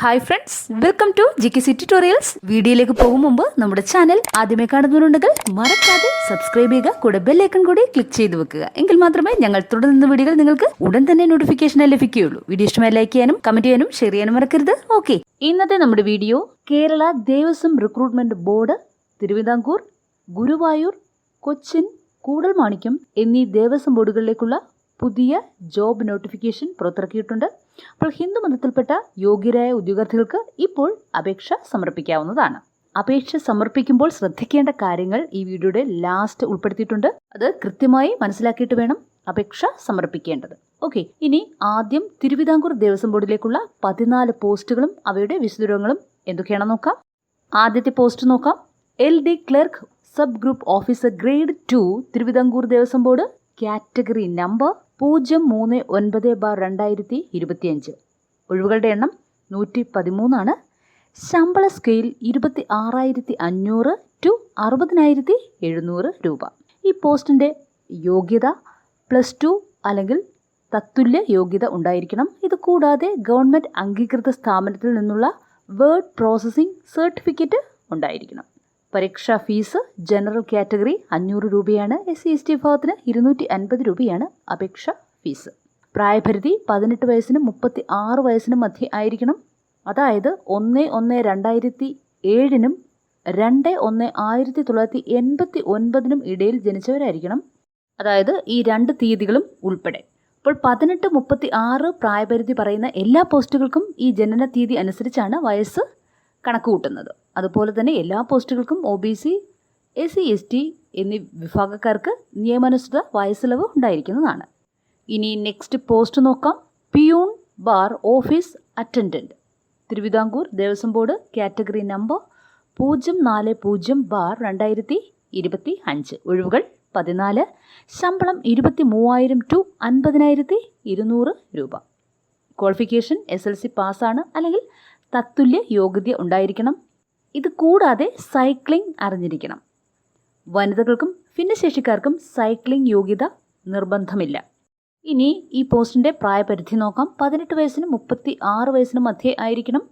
Hi friends welcome to G K C tutorials വീഡിയോയിലേക്ക് പോകും മുമ്പ് നമ്മുടെ ചാനൽ ആദ്യമേ കാണുന്നവരുണ്ടെങ്കിൽ മറക്കാതെ സബ്സ്ക്രൈബ് ചെയ്യുക കൂടെ ബെല്ലൈക്കൺ കൂടി ക്ലിക്ക് ചെയ്ത് വെക്കുക. എങ്കിൽ മാത്രമേ ഞങ്ങൾ തുടർന്ന് വീഡിയോകൾ നിങ്ങൾക്ക് ഉടൻ തന്നെ നോട്ടിഫിക്കേഷൻ ലഭിക്കുകയുള്ളൂ. വീഡിയോ ഇഷ്ടമായി ലൈക്ക് ചെയ്യാനും കമന്റ് ചെയ്യാനും ഷെയർ ചെയ്യാനും മറക്കരുത്. ഓക്കെ ഇന്നത്തെ നമ്മുടെ video Kerala Devaswom recruitment board Thiruvithamkoor Guruvayur Cochin Koodalmanikyam എന്നീ ദേവസ്വം ബോർഡുകളിലേക്കുള്ള പുതിയ ജോബ് നോട്ടിഫിക്കേഷൻ പുറത്തിറക്കിയിട്ടുണ്ട്. അപ്പോൾ ഹിന്ദു മതത്തിൽപ്പെട്ട യോഗ്യരായ ഉദ്യോഗാർത്ഥികൾക്ക് ഇപ്പോൾ അപേക്ഷ സമർപ്പിക്കാവുന്നതാണ്. അപേക്ഷ സമർപ്പിക്കുമ്പോൾ ശ്രദ്ധിക്കേണ്ട കാര്യങ്ങൾ ഈ വീഡിയോയുടെ ലാസ്റ്റ് ഉൾപ്പെടുത്തിയിട്ടുണ്ട്. അത് കൃത്യമായി മനസ്സിലാക്കിയിട്ട് വേണം അപേക്ഷ സമർപ്പിക്കേണ്ടത്. ഓക്കെ ഇനി ആദ്യം തിരുവിതാംകൂർ ദേവസ്വം ബോർഡിലേക്കുള്ള പതിനാല് പോസ്റ്റുകളും അവയുടെ വിശദവിവരങ്ങളും എന്തൊക്കെയാണെന്ന് നോക്കാം. ആദ്യത്തെ പോസ്റ്റ് നോക്കാം. L D clerk sub group officer grade two Thiruvithamkoor Devaswom board. Category number പൂജ്യം മൂന്ന് ഒൻപത് ബാർ രണ്ടായിരത്തി ഇരുപത്തിയഞ്ച്. ഒഴിവുകളുടെ എണ്ണം നൂറ്റി പതിമൂന്നാണ്. ശമ്പള സ്കെയിൽ ഇരുപത്തി ആറായിരത്തി അഞ്ഞൂറ് ടു അറുപതിനായിരത്തി എഴുന്നൂറ് രൂപ. ഈ പോസ്റ്റിന്റെ യോഗ്യത പ്ലസ് ടു അല്ലെങ്കിൽ തത്തുല്യ യോഗ്യത ഉണ്ടായിരിക്കണം. ഇത് കൂടാതെ ഗവൺമെന്റ് അംഗീകൃത സ്ഥാപനത്തിൽ നിന്നുള്ള വേർഡ് പ്രോസസ്സിംഗ് സർട്ടിഫിക്കറ്റ് ഉണ്ടായിരിക്കണം. പരീക്ഷാ ഫീസ് ജനറൽ കാറ്റഗറി അഞ്ഞൂറ് രൂപയാണ് എസ് സി എസ് ടി വിഭാഗത്തിന് ഇരുന്നൂറ്റി അൻപത് രൂപയാണ് അപേക്ഷ ഫീസ്. പ്രായപരിധി പതിനെട്ട് വയസ്സിനും മുപ്പത്തി ആറ് വയസ്സിനും മധ്യേ ആയിരിക്കണം. അതായത് ഒന്ന് ഒന്ന് രണ്ടായിരത്തി ഏഴിനും രണ്ട് ഒന്ന് ആയിരത്തി തൊള്ളായിരത്തി എൺപത്തി ഒൻപതിനും ഇടയിൽ ജനിച്ചവരായിരിക്കണം. അതായത് ഈ രണ്ട് തീയതികളും ഉൾപ്പെടെ. അപ്പോൾ പതിനെട്ട് മുപ്പത്തി ആറ് പ്രായപരിധി പറയുന്ന എല്ലാ പോസ്റ്റുകൾക്കും ഈ ജനന തീയതി അനുസരിച്ചാണ് വയസ്സ് കണക്ക് കൂട്ടുന്നത് അതുപോലെ തന്നെ എല്ലാ പോസ്റ്റുകൾക്കും O B C S C S T എന്നീ വിഭാഗക്കാർക്ക് നിയമാനുസൃത വയസ്സിളവ് ഉണ്ടായിരിക്കുന്നതാണ്. ഇനി നെക്സ്റ്റ് പോസ്റ്റ് നോക്കാം. Peon bar office attendant Thiruvithamkoor Devaswom board category number പൂജ്യം നാല് പൂജ്യം ബാർ രണ്ടായിരത്തി ഇരുപത്തി അഞ്ച്. ഒഴിവുകൾ പതിനാല് ശമ്പളം ഇരുപത്തി മൂവായിരം ടു അൻപതിനായിരത്തി ഇരുന്നൂറ് രൂപ. ക്വാളിഫിക്കേഷൻ എസ് എൽ സി പാസ്സാണ് അല്ലെങ്കിൽ തത്തുല്യ യോഗ്യത ഉണ്ടായിരിക്കണം. ഇത് കൂടാതെ സൈക്ലിംഗ് അറിഞ്ഞിരിക്കണം. വനിതകൾക്കും ഭിന്നശേഷിക്കാർക്കും സൈക്ലിംഗ് യോഗ്യത നിർബന്ധമില്ല. ഇനി ഈ പോസ്റ്റിന്റെ പ്രായപരിധി നോക്കാം. പതിനെട്ട് വയസ്സിനും മുപ്പത്തി ആറ് വയസ്സിനും മധ്യേ ആയിരിക്കണം.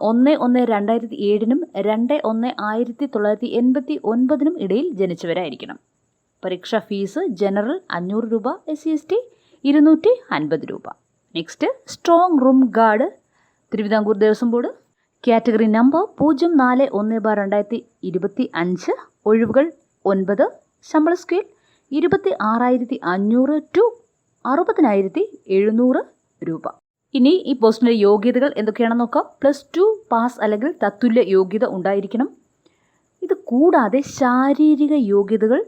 ഒന്ന് ഒന്ന് രണ്ടായിരത്തി ഏഴിനും രണ്ട് ഒന്ന് ആയിരത്തി തൊള്ളായിരത്തി എൺപത്തി ഒൻപതിനും ഇടയിൽ ജനിച്ചവരായിരിക്കണം. പരീക്ഷാ ഫീസ് ജനറൽ അഞ്ഞൂറ് രൂപ എസ് സി എസ് ടി ഇരുന്നൂറ്റി അൻപത് രൂപ. Next strong room guard Thiruvithamkoor Devaswom board category number പൂജ്യം നാല് ഒന്ന് ബാർ രണ്ടായിരത്തി ഇരുപത്തി അഞ്ച്. ഒഴിവുകൾ ഒൻപത്. ശമ്പള സ്കെയിൽ ഇരുപത്തി ആറായിരത്തി അഞ്ഞൂറ് ടു അറുപതിനായിരത്തി എഴുന്നൂറ് രൂപ. ഇനി ഈ പോസ്റ്റിന്റെ യോഗ്യതകൾ എന്തൊക്കെയാണെന്ന് നോക്കാം. പ്ലസ് ടു പാസ് അല്ലെങ്കിൽ തത്തുല്യ യോഗ്യത ഉണ്ടായിരിക്കണം. ഇത് കൂടാതെ ശാരീരിക യോഗ്യതകൾ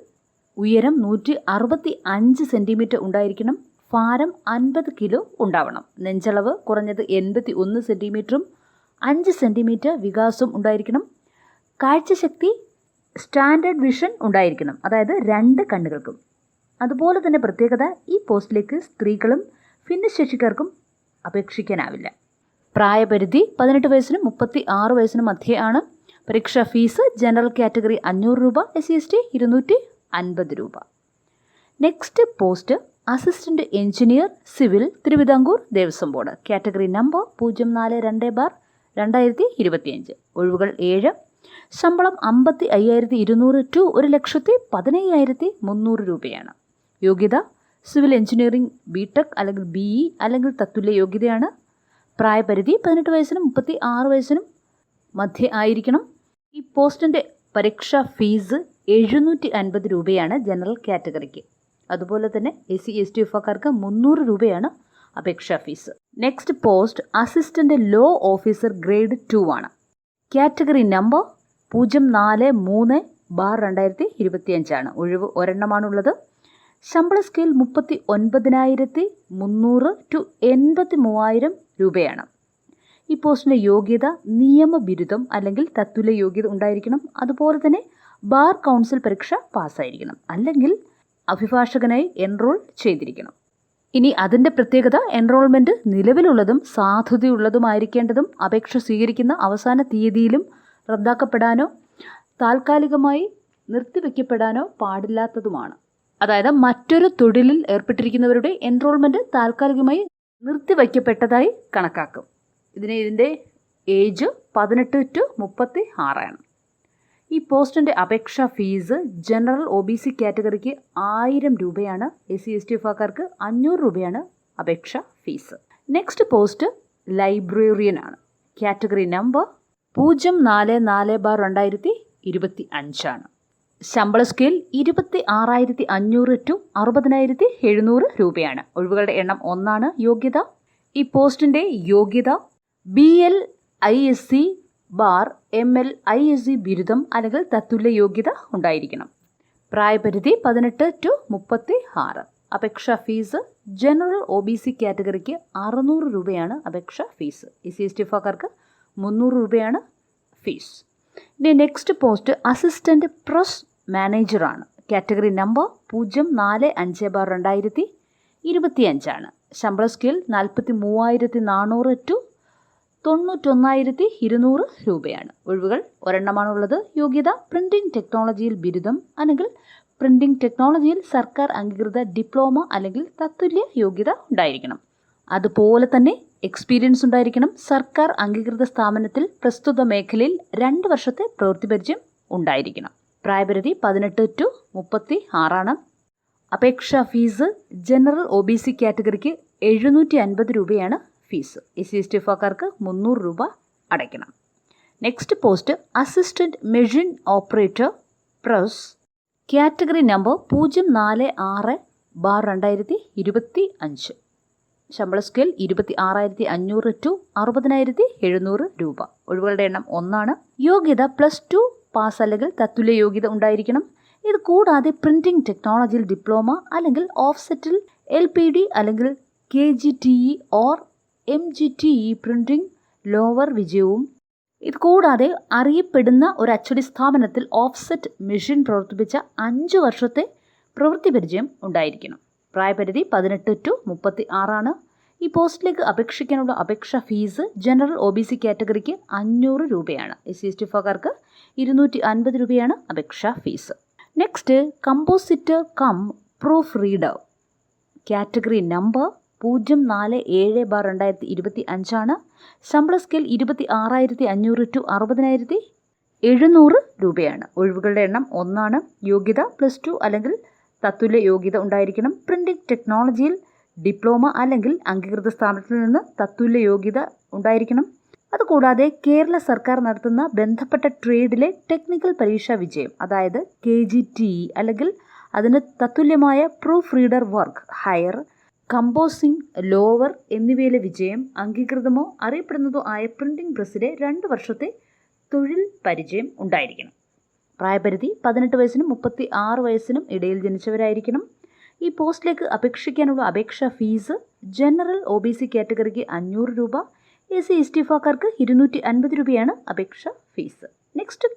ഉയരം നൂറ്റി അറുപത്തി അഞ്ച് സെന്റിമീറ്റർ ഉണ്ടായിരിക്കണം. ഭാരം അൻപത് കിലോ ഉണ്ടാവണം. നെഞ്ചളവ് കുറഞ്ഞത് എൺപത്തി ഒന്ന് സെന്റിമീറ്ററും അഞ്ച് സെന്റിമീറ്റർ വികാസം ഉണ്ടായിരിക്കണം. കാഴ്ചശക്തി സ്റ്റാൻഡേർഡ് വിഷൻ ഉണ്ടായിരിക്കണം. അതായത് രണ്ട് കണ്ണുകൾക്കും. അതുപോലെ തന്നെ പ്രത്യേകത ഈ പോസ്റ്റിലേക്ക് സ്ത്രീകളും ഭിന്നശേഷിക്കാർക്കും അപേക്ഷിക്കാനാവില്ല. പ്രായപരിധി പതിനെട്ട് വയസ്സിനും മുപ്പത്തി ആറ് വയസ്സിനും മധ്യേ ആണ് പരീക്ഷാ ഫീസ് ജനറൽ കാറ്റഗറി അഞ്ഞൂറ് രൂപ എസ് സി എസ് ടി ഇരുന്നൂറ്റി അൻപത് രൂപ. Next post assistant engineer civil Thiruvithamkoor Devaswom board. Category number പൂജ്യം നാല് രണ്ട് ബാർ രണ്ടായിരത്തി ഇരുപത്തിയഞ്ച്. ഒഴിവുകൾ ഏഴ്. ശമ്പളം അമ്പത്തി അയ്യായിരത്തി ഇരുന്നൂറ് ടു ഒരു ലക്ഷത്തി പതിനയ്യായിരത്തി മുന്നൂറ് രൂപയാണ്. യോഗ്യത സിവിൽ എഞ്ചിനീയറിംഗ് ബി ടെക് അല്ലെങ്കിൽ ബി ഇ അല്ലെങ്കിൽ തത്തുല്യ യോഗ്യതയാണ്. പ്രായപരിധി പതിനെട്ട് വയസ്സിനും മുപ്പത്തി ആറ് വയസ്സിനും മധ്യ ആയിരിക്കണം. ഈ പോസ്റ്റിന്റെ പരീക്ഷാ ഫീസ് എഴുന്നൂറ്റി അൻപത് രൂപയാണ് ജനറൽ കാറ്റഗറിക്ക്. അതുപോലെ തന്നെ എസ് സി എസ് ടി വിഭാഗക്കാർക്ക് മുന്നൂറ് രൂപയാണ് അപേക്ഷാ fees. Next post assistant law officer grade two ആണ്. കാറ്റഗറി നമ്പർ പൂജ്യം നാല് മൂന്ന് ബാർ രണ്ടായിരത്തി ഇരുപത്തിയഞ്ചാണ് ഒഴിവ് ഒരെണ്ണമാണുള്ളത്. ശമ്പള സ്കെയിൽ മുപ്പത്തി ഒൻപതിനായിരത്തി മുന്നൂറ് ടു എൺപത്തി മൂവായിരം രൂപയാണ്. ഈ പോസ്റ്റിന്റെ യോഗ്യത നിയമബിരുദം അല്ലെങ്കിൽ തത്തുല്യ യോഗ്യത ഉണ്ടായിരിക്കണം. അതുപോലെ തന്നെ ബാർ കൗൺസിൽ പരീക്ഷ പാസ്സായിരിക്കണം അല്ലെങ്കിൽ അഭിഭാഷകനായി എൻറോൾ ചെയ്തിരിക്കണം. ഇനി അതിന്റെ പ്രത്യേകത എൻറോൾമെന്റ് നിലവിലുള്ളതും സാധുതയുള്ളതുമായിരിക്കേണ്ടതും അപേക്ഷ സ്വീകരിക്കുന്ന അവസാന തീയതിയിലും റദ്ദാക്കപ്പെടാനോ താൽക്കാലികമായി നിർത്തിവെക്കപ്പെടാനോ പാടില്ലാത്തതുമാണ്. അതായത് മറ്റൊരു തൊഴിലിൽ ഏർപ്പെട്ടിരിക്കുന്നവരുടെ എൻറോൾമെന്റ് താൽക്കാലികമായി നിർത്തിവയ്ക്കപ്പെട്ടതായി കണക്കാക്കും. ഇതിന് ഇതിന്റെ ഏജ് പതിനെട്ട് ടു മുപ്പത്തി ആറാണ് ഈ പോസ്റ്റിന്റെ അപേക്ഷാ fees general O B C കാറ്റഗറിക്ക് ആയിരം രൂപയാണ് എസ് സി എസ് ടി വിഭാഗക്കാർക്ക് അഞ്ഞൂറ് രൂപയാണ് അപേക്ഷാ ഫീസ്. നെക്സ്റ്റ് പോസ്റ്റ് ലൈബ്രേറിയൻ ആണ് കാറ്റഗറി നമ്പർ പൂജ്യം നാല് നാല് ബാർ രണ്ടായിരത്തി ഇരുപത്തി അഞ്ചാണ് ശമ്പള സ്കെയിൽ ഇരുപത്തി ആറായിരത്തി അഞ്ഞൂറ് ടു അറുപതിനായിരത്തി എഴുന്നൂറ് രൂപയാണ്. ഒഴിവുകളുടെ എണ്ണം ഒന്നാണ് യോഗ്യത. ഈ പോസ്റ്റിന്റെ യോഗ്യത B L I S C bar M L I S C ബിരുദം അല്ലെങ്കിൽ തത്തുല്യ യോഗ്യത ഉണ്ടായിരിക്കണം. പ്രായപരിധി പതിനെട്ട് ടു മുപ്പത്തി ആറ് അപേക്ഷാ fees general O B C കാറ്റഗറിക്ക് അറുന്നൂറ് രൂപയാണ് അപേക്ഷ fees. S C S T ഫാക്കാർക്ക് മുന്നൂറ് രൂപയാണ് ഫീസ്. ഇനി നെക്സ്റ്റ് പോസ്റ്റ് അസിസ്റ്റന്റ് പ്രസ് മാനേജറാണ് കാറ്റഗറി നമ്പർ പൂജ്യം നാല് അഞ്ച് ബാർ രണ്ടായിരത്തി ഇരുപത്തി അഞ്ചാണ് ശമ്പള സ്കെയിൽ നാൽപ്പത്തി മൂവായിരത്തി നാനൂറ് ടു തൊണ്ണൂറ്റൊന്നായിരത്തി ഇരുന്നൂറ് രൂപയാണ്. ഒഴിവുകൾ ഒരെണ്ണമാണുള്ളത്. യോഗ്യത പ്രിന്റിംഗ് ടെക്നോളജിയിൽ ബിരുദം അല്ലെങ്കിൽ പ്രിന്റിംഗ് ടെക്നോളജിയിൽ സർക്കാർ അംഗീകൃത ഡിപ്ലോമ അല്ലെങ്കിൽ തത്തുല്യ യോഗ്യത ഉണ്ടായിരിക്കണം. അതുപോലെ തന്നെ എക്സ്പീരിയൻസ് ഉണ്ടായിരിക്കണം. സർക്കാർ അംഗീകൃത സ്ഥാപനത്തിൽ പ്രസ്തുത മേഖലയിൽ രണ്ട് വർഷത്തെ പ്രവൃത്തി പരിചയം ഉണ്ടായിരിക്കണം. പ്രായപരിധി പതിനെട്ട് ടു മുപ്പത്തി ആറാണ് അപേക്ഷാ fees general O B C കാറ്റഗറിക്ക് എഴുന്നൂറ്റി അൻപത് രൂപയാണ്. Fees S C S T എഫുകാർക്ക് മുന്നൂറ് രൂപ അടയ്ക്കണം. Next post assistant machine operator press category number പൂജ്യം നാല് ആറ് ബാർ രണ്ടായിരത്തി ഇരുപത്തി അഞ്ച് ശമ്പള സ്കെയിൽ ഇരുപത്തി ആറായിരത്തി അഞ്ഞൂറ് ടു അറുപതിനായിരത്തി എഴുന്നൂറ് രൂപ. ഒഴിവുകളുടെ എണ്ണം ഒന്നാണ്. യോഗ്യത പ്ലസ് ടു പാസ് അല്ലെങ്കിൽ തത്തുല്യ യോഗ്യത ഉണ്ടായിരിക്കണം. ഇത് കൂടാതെ പ്രിന്റിംഗ് ടെക്നോളജിയിൽ ഡിപ്ലോമ അല്ലെങ്കിൽ ഓഫ്സെറ്റിൽ എൽ പി ഡി അല്ലെങ്കിൽ K G T E or M G T E printing lower വിജയവും. ഇത് കൂടാതെ അറിയപ്പെടുന്ന ഒരു അച്ചടി സ്ഥാപനത്തിൽ ഓഫ്സെറ്റ് മെഷീൻ പ്രവർത്തിപ്പിച്ച അഞ്ച് വർഷത്തെ പ്രവൃത്തി പരിചയം ഉണ്ടായിരിക്കണം. പ്രായപരിധി പതിനെട്ട് ടു മുപ്പത്തി ആറാണ് ഈ പോസ്റ്റിലേക്ക് അപേക്ഷിക്കാനുള്ള അപേക്ഷാ fees general O B C കാറ്റഗറിക്ക് അഞ്ഞൂറ് രൂപയാണ്. എസ് സി എസ് ടി ഫക്കാർക്ക് ഇരുന്നൂറ്റി അൻപത് രൂപയാണ് അപേക്ഷാ fees. Next compositor cum proof reader category number പൂജ്യം നാല് ഏഴ് ബാർ രണ്ടായിരത്തി ഇരുപത്തി അഞ്ചാണ് ശമ്പള സ്കെയിൽ ഇരുപത്തി ആറായിരത്തി അഞ്ഞൂറ് ടു അറുപതിനായിരത്തി എഴുന്നൂറ് രൂപയാണ്. ഒഴിവുകളുടെ എണ്ണം ഒന്നാണ്. യോഗ്യത പ്ലസ് ടു അല്ലെങ്കിൽ തത്തുല്യ യോഗ്യത ഉണ്ടായിരിക്കണം. പ്രിന്റിംഗ് ടെക്നോളജിയിൽ ഡിപ്ലോമ അല്ലെങ്കിൽ അംഗീകൃത സ്ഥാപനത്തിൽ നിന്ന് തത്തുല്യ യോഗ്യത ഉണ്ടായിരിക്കണം. അതുകൂടാതെ കേരള സർക്കാർ നടത്തുന്ന ബന്ധപ്പെട്ട ട്രേഡിലെ ടെക്നിക്കൽ പരീക്ഷാ വിജയം അതായത് കെ ജി ടി അല്ലെങ്കിൽ അതിന് തത്തുല്യമായ proof reader work higher composing lower എന്നിവയിലെ വിജയം അംഗീകൃതമോ അറിയപ്പെടുന്നതോ ആയ പ്രിന്റിംഗ് പ്രസ്സിലെ രണ്ട് വർഷത്തെ തൊഴിൽ പരിചയം ഉണ്ടായിരിക്കണം. പ്രായപരിധി പതിനെട്ട് വയസ്സിനും മുപ്പത്തി ആറ് വയസ്സിനും ഇടയിൽ ജനിച്ചവരായിരിക്കണം. ഈ പോസ്റ്റിലേക്ക് അപേക്ഷിക്കാനുള്ള അപേക്ഷാ fees general O B C കാറ്റഗറിക്ക് അഞ്ഞൂറ് രൂപ എസ് സി എസ് ടി ഫാക്കാർക്ക് ഇരുന്നൂറ്റി അൻപത് രൂപയാണ് അപേക്ഷാ fees. Next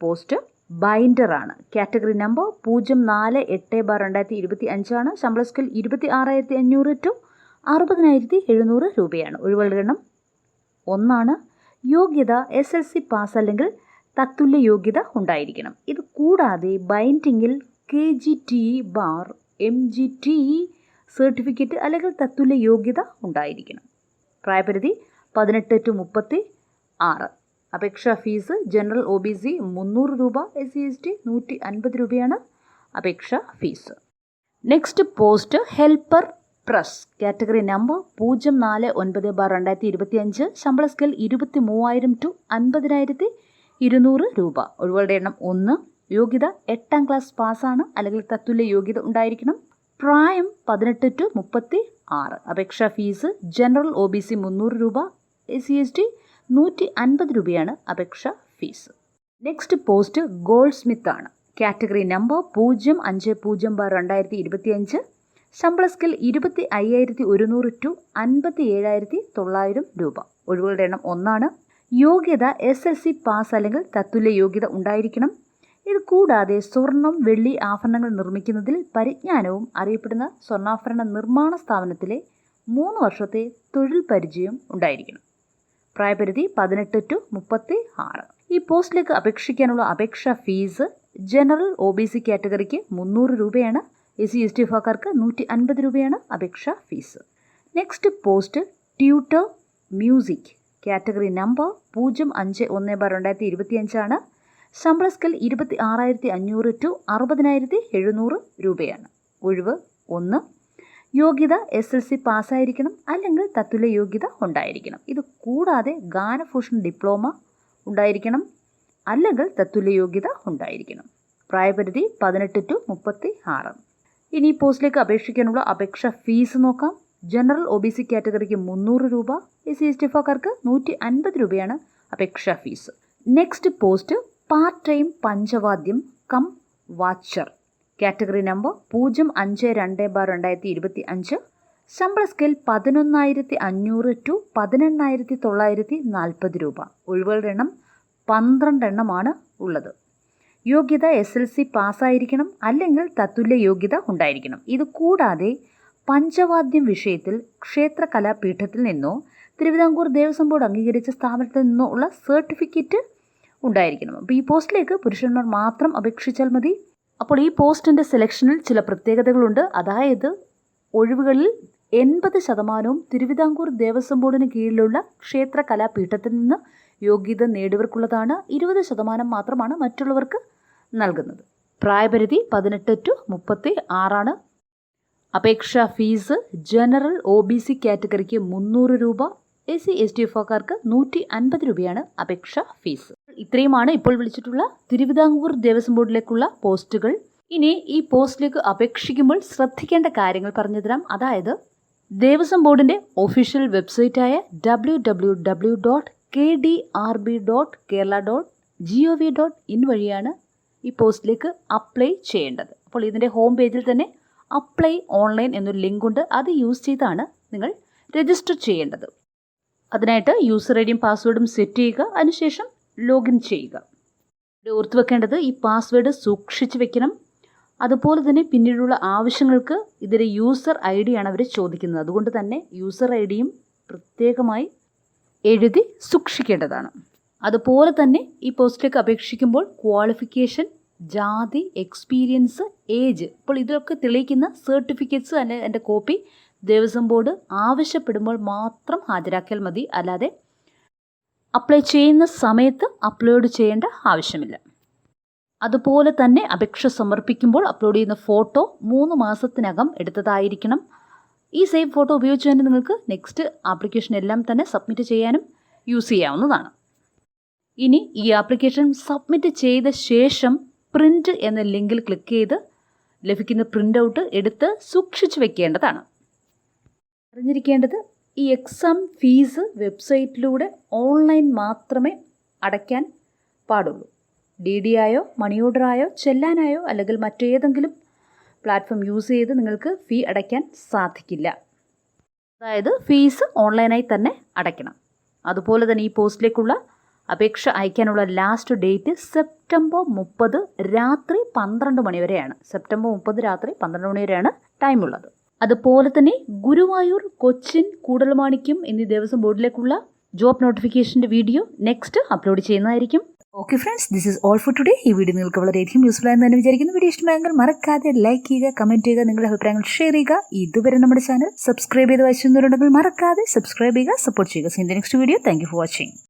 post. ബൈൻഡറാണ്. Category number പൂജ്യം നാല് എട്ട് ബാർ രണ്ടായിരത്തി ഇരുപത്തി അഞ്ചാണ് ശമ്പള സ്കിൽ ഇരുപത്തി ആറായിരത്തി അഞ്ഞൂറ് ടു അറുപതിനായിരത്തി എഴുന്നൂറ് രൂപയാണ്. ഒഴിവുകളുടെ എണ്ണം ഒന്നാണ് യോഗ്യത എസ് എൽ സി പാസ് അല്ലെങ്കിൽ തത്തുല്യ യോഗ്യത ഉണ്ടായിരിക്കണം. ഇത് കൂടാതെ ബൈൻഡിങ്ങിൽ K G T bar M G T certificate അല്ലെങ്കിൽ തത്തുല്യ യോഗ്യത ഉണ്ടായിരിക്കണം. പ്രായപരിധി പതിനെട്ട് ടു മുപ്പത്തി ആറ് അപേക്ഷാ fees general O B C മുന്നൂറ് രൂപ എസ് സി എസ് ടി നൂറ്റി അൻപത് രൂപയാണ് അപേക്ഷാ fees. Next post helper press category number പൂജ്യം നാല് ഒൻപത് ബാർ രണ്ടായിരത്തി ഇരുപത്തി അഞ്ച് ശമ്പള സ്കെയിൽ ഇരുപത്തി മൂവായിരം ടു അൻപതിനായിരത്തി ഇരുന്നൂറ് രൂപ. ഒഴിവുകളുടെ എണ്ണം ഒന്ന്. യോഗ്യത എട്ടാം ക്ലാസ് പാസ്സാണ് അല്ലെങ്കിൽ തത്തുല്യ യോഗ്യത ഉണ്ടായിരിക്കണം. പ്രായം പതിനെട്ട് ടു മുപ്പത്തി ആറ് അപേക്ഷാ fees general O B C മുന്നൂറ് രൂപ എസ് സി എസ് ടി നൂറ്റി അൻപത് രൂപയാണ് അപേക്ഷ fees. Next post goldsmith ആണ് കാറ്റഗറി നമ്പർ പൂജ്യം അഞ്ച് പൂജ്യം ബാർ രണ്ടായിരത്തി ഇരുപത്തി അഞ്ച് ശമ്പള സ്കിൽ ഇരുപത്തി അയ്യായിരത്തി ഒരുന്നൂറ് ടു അൻപത്തി ഏഴായിരത്തി തൊള്ളായിരം രൂപ. ഒഴിവുകളുടെ എണ്ണം ഒന്നാണ്. യോഗ്യത എസ് എൽ സി പാസ് അല്ലെങ്കിൽ തത്തുല്യ യോഗ്യത ഉണ്ടായിരിക്കണം. ഇത് കൂടാതെ സ്വർണം വെള്ളി ആഭരണങ്ങൾ നിർമ്മിക്കുന്നതിൽ പരിജ്ഞാനവും അറിയപ്പെടുന്ന സ്വർണാഭരണ നിർമ്മാണ സ്ഥാപനത്തിലെ മൂന്ന് വർഷത്തെ തൊഴിൽ പരിചയം ഉണ്ടായിരിക്കണം. പ്രായപരിധി പതിനെട്ട് ടു മുപ്പത്തി ആറ് ഈ പോസ്റ്റിലേക്ക് അപേക്ഷിക്കാനുള്ള അപേക്ഷാ fees general O B C കാറ്റഗറിക്ക് മുന്നൂറ് രൂപയാണ്. എസ് സി എസ് ടി വിഭാഗക്കാർക്ക് നൂറ്റി അൻപത് രൂപയാണ് അപേക്ഷാ fees. Next post tutor music category number പൂജ്യം അഞ്ച് ഒന്ന് ബാർ രണ്ടായിരത്തി ഇരുപത്തി അഞ്ചാണ് ശമ്പള സ്കെൽ ഇരുപത്തി ആറായിരത്തി അഞ്ഞൂറ് ടു അറുപതിനായിരത്തി എഴുന്നൂറ് രൂപയാണ്. ഒഴിവ് ഒന്ന് യോഗ്യത എസ് എൽ സി പാസ്സായിരിക്കണം അല്ലെങ്കിൽ തത്തുല്യ യോഗ്യത ഉണ്ടായിരിക്കണം. ഇത് കൂടാതെ ഗാനഭൂഷൺ ഡിപ്ലോമ ഉണ്ടായിരിക്കണം അല്ലെങ്കിൽ തത്തുല്യ യോഗ്യത ഉണ്ടായിരിക്കണം. പ്രായപരിധി പതിനെട്ട് ടു മുപ്പത്തി ആറ് ഇനി പോസ്റ്റിലേക്ക് അപേക്ഷിക്കാനുള്ള അപേക്ഷ ഫീസ് നോക്കാം. ജനറൽ ഒ ബി സി കാറ്റഗറിക്ക് മുന്നൂറ് രൂപ. എസ് സി എസ് ടി എഫുകാർക്ക് നൂറ്റി അൻപത് രൂപയാണ് അപേക്ഷാ fees. Next post part time പഞ്ചവാദ്യം കം വാച്ചർ. കാറ്റഗറി നമ്പർ പൂജ്യം അഞ്ച് രണ്ട് ബാർ രണ്ടായിരത്തി ഇരുപത്തി അഞ്ച്. ശമ്പള സ്കെയിൽ പതിനൊന്നായിരത്തി അഞ്ഞൂറ് ടു പതിനെണ്ണായിരത്തി തൊള്ളായിരത്തി നാൽപ്പത് രൂപ. ഒഴിവുകളുടെ എണ്ണം പന്ത്രണ്ട് എണ്ണമാണ് ഉള്ളത്. യോഗ്യത എസ് എൽ സി പാസ്സായിരിക്കണം അല്ലെങ്കിൽ തത്തുല്യ യോഗ്യത ഉണ്ടായിരിക്കണം. ഇത് കൂടാതെ പഞ്ചവാദ്യം വിഷയത്തിൽ ക്ഷേത്ര കലാപീഠത്തിൽ നിന്നോ തിരുവിതാംകൂർ ദേവസ്വം ബോർഡ് അംഗീകരിച്ച സ്ഥാപനത്തിൽ നിന്നോ ഉള്ള സർട്ടിഫിക്കറ്റ് ഉണ്ടായിരിക്കണം. അപ്പോൾ ഈ പോസ്റ്റിലേക്ക് പുരുഷന്മാർ മാത്രം അപേക്ഷിച്ചാൽ മതി. അപ്പോൾ ഈ പോസ്റ്റിന്റെ സെലക്ഷനിൽ ചില പ്രത്യേകതകളുണ്ട്. അതായത് ഒഴിവുകളിൽ എൺപത് ശതമാനവും തിരുവിതാംകൂർ ദേവസ്വം ബോർഡിന് കീഴിലുള്ള ക്ഷേത്ര കലാപീഠത്തിൽ നിന്ന് യോഗ്യത നേടിയവർക്കുള്ളതാണ് ഇരുപത് ശതമാനം മാത്രമാണ് മറ്റുള്ളവർക്ക് നൽകുന്നത്. പ്രായപരിധി പതിനെട്ട് ടു മുപ്പത്തി ആറാണ്. അപേക്ഷാ fees general O B C കാറ്റഗറിക്ക് മുന്നൂറ് രൂപ എസ് സി എസ് ടി എഫുകാർക്ക് നൂറ്റി അൻപത് രൂപയാണ് അപേക്ഷ ഫീസ്. ഇത്രയുമാണ് ഇപ്പോൾ വിളിച്ചിട്ടുള്ള തിരുവിതാംകൂർ ദേവസ്വം ബോർഡിലേക്കുള്ള പോസ്റ്റുകൾ. ഇനി ഈ പോസ്റ്റിലേക്ക് അപേക്ഷിക്കുമ്പോൾ ശ്രദ്ധിക്കേണ്ട കാര്യങ്ങൾ പറഞ്ഞു തരാം അതായത് ദേവസ്വം ബോർഡിന്റെ official വെബ്സൈറ്റായ W W W dot K D R B dot Kerala dot G O V dot in വഴിയാണ് ഈ പോസ്റ്റിലേക്ക് അപ്ലൈ ചെയ്യേണ്ടത്. അപ്പോൾ ഇതിന്റെ ഹോം പേജിൽ തന്നെ അപ്ലൈ ഓൺലൈൻ എന്നൊരു ലിങ്ക് ഉണ്ട് അത് യൂസ് ചെയ്താണ് നിങ്ങൾ രജിസ്റ്റർ ചെയ്യേണ്ടത്. അതിനായിട്ട് യൂസർ ഐ ഡിയും പാസ്വേഡും സെറ്റ് ചെയ്യുക അതിനുശേഷം ലോഗിൻ ചെയ്യുക. ഇവിടെ ഓർത്ത് വെക്കേണ്ടത് ഈ പാസ്വേഡ് സൂക്ഷിച്ചു വെക്കണം. അതുപോലെ തന്നെ പിന്നീടുള്ള ആവശ്യങ്ങൾക്ക് ഇതിലെ യൂസർ ഐ ഡിയാണ് അവർ ചോദിക്കുന്നത്. അതുകൊണ്ട് തന്നെ യൂസർ ഐ ഡിയും പ്രത്യേകമായി എഴുതി സൂക്ഷിക്കേണ്ടതാണ്. അതുപോലെ തന്നെ ഈ പോസ്റ്റിലേക്ക് അപേക്ഷിക്കുമ്പോൾ ക്വാളിഫിക്കേഷൻ ജാതി എക്സ്പീരിയൻസ് ഏജ് അപ്പോൾ ഇതിലൊക്കെ തെളിയിക്കുന്ന സർട്ടിഫിക്കറ്റ്സ് അല്ലെ എന്റെ കോപ്പി ദേവസ്വം ബോർഡ് ആവശ്യപ്പെടുമ്പോൾ മാത്രം ഹാജരാക്കിയാൽ മതി. അല്ലാതെ അപ്ലൈ ചെയ്യുന്ന സമയത്ത് അപ്ലോഡ് ചെയ്യേണ്ട ആവശ്യമില്ല. അതുപോലെ തന്നെ അപേക്ഷ സമർപ്പിക്കുമ്പോൾ അപ്ലോഡ് ചെയ്യുന്ന ഫോട്ടോ മൂന്ന് മാസത്തിനകം എടുത്തതായിരിക്കണം. ഈ സെയിം ഫോട്ടോ ഉപയോഗിച്ച് തന്നെ നിങ്ങൾക്ക് നെക്സ്റ്റ് ആപ്ലിക്കേഷൻ എല്ലാം തന്നെ സബ്മിറ്റ് ചെയ്യാനും യൂസ് ചെയ്യാവുന്നതാണ്. ഇനി ഈ ആപ്ലിക്കേഷൻ സബ്മിറ്റ് ചെയ്ത ശേഷം പ്രിന്റ് എന്ന ലിങ്കിൽ ക്ലിക്ക് ചെയ്ത് ലഭിക്കുന്ന പ്രിന്റ് ഔട്ട് എടുത്ത് സൂക്ഷിച്ചു വെക്കേണ്ടതാണ്. അറിഞ്ഞിരിക്കേണ്ടത് ഈ എക്സാം ഫീസ് വെബ്സൈറ്റിലൂടെ ഓൺലൈൻ മാത്രമേ അടയ്ക്കാൻ പാടുള്ളൂ. ഡി ഡി ആയോ മണി ഓർഡർ ആയോ ചെല്ലാനായോ അല്ലെങ്കിൽ മറ്റേതെങ്കിലും പ്ലാറ്റ്ഫോം യൂസ് ചെയ്ത് നിങ്ങൾക്ക് ഫീ അടയ്ക്കാൻ സാധിക്കില്ല. അതായത് ഫീസ് ഓൺലൈനായി തന്നെ അടയ്ക്കണം. അതുപോലെ തന്നെ ഈ പോസ്റ്റിലേക്കുള്ള അപേക്ഷ അയക്കാനുള്ള ലാസ്റ്റ് ഡേറ്റ് സെപ്റ്റംബർ മുപ്പത് രാത്രി പന്ത്രണ്ട് മണി വരെയാണ്. സെപ്റ്റംബർ മുപ്പത് രാത്രി പന്ത്രണ്ട് മണി വരെയാണ് ടൈമുള്ളത് അതുപോലെ തന്നെ ഗുരുവായൂർ കൊച്ചിൻ കൂടൽമാണിക്യം എന്നീ ദേവസ്വം ബോർഡിലേക്കുള്ള ജോബ് നോട്ടിഫിക്കേഷന്റെ വീഡിയോ നെക്സ്റ്റ് അപ്ലോഡ് ചെയ്യുന്നതായിരിക്കും. Okay friends this is all for today ഈ വീഡിയോ നിങ്ങൾക്ക് വളരെയധികം യൂസ്ഫുൾ ആയെന്ന് തന്നെ വിചാരിക്കുന്നു. വീഡിയോ ഇഷ്ടമായെങ്കിൽ മറക്കാതെ ലൈക്ക് ചെയ്യുക കമന്റ് ചെയ്യുക നിങ്ങളുടെ അഭിപ്രായങ്ങൾ ഷെയർ ചെയ്യുക. ഇതുവരെ നമ്മുടെ ചാനൽ സബ്സ്ക്രൈബ് ചെയ്ത് വായിച്ചിരുന്നുണ്ടെങ്കിൽ മറക്കാതെ സബ്സ്ക്രൈബ് ചെയ്യുക സപ്പോർട്ട് ചെയ്യുക. Seen the next video thank for watching